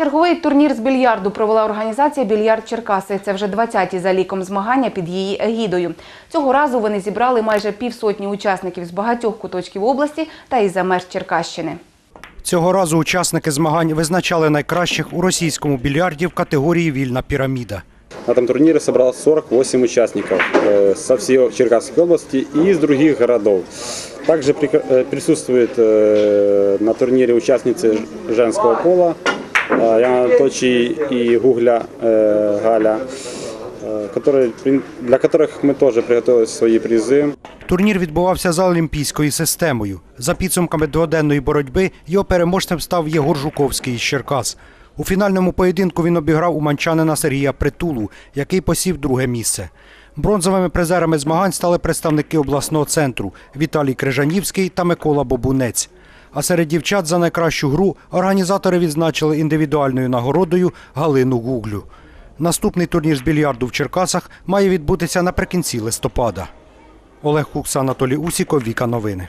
Черговий турнір з більярду провела організація Більярд Черкаси. Це вже 20-ті за ліком змагання під її егідою. Цього разу вони зібрали майже півсотні учасників з багатьох куточків області та із за меж Черкащини. Цього разу учасники змагань визначали найкращих у російському більярді в категорії Вільна піраміда. На этом турнире собралось 48 участников э, со всей Черкасской области и из других городов. Также прик- э, присутствует э, на турнире участницы ж- женского пола э, Яна Точи и Гугля э, Галя, э, которые, при- для которых мы тоже приготовили свои призы. Турнір відбувався за олімпійською системою. За підсумками дводенної боротьби його переможцем став Єгор Жуковський із Черкас. У фінальному поєдинку він обіграв уманчанина Сергія Притулу, який посів друге місце. Бронзовими призерами змагань стали представники обласного центру Віталій Крижанівський та Микола Бобунець. А серед дівчат за найкращу гру організатори відзначили індивідуальною нагородою Галину Гуглю. Наступний турнір з більярду в Черкасах має відбутися наприкінці листопада. Олег Кукс, Анатолій Усіков, Віка Новини.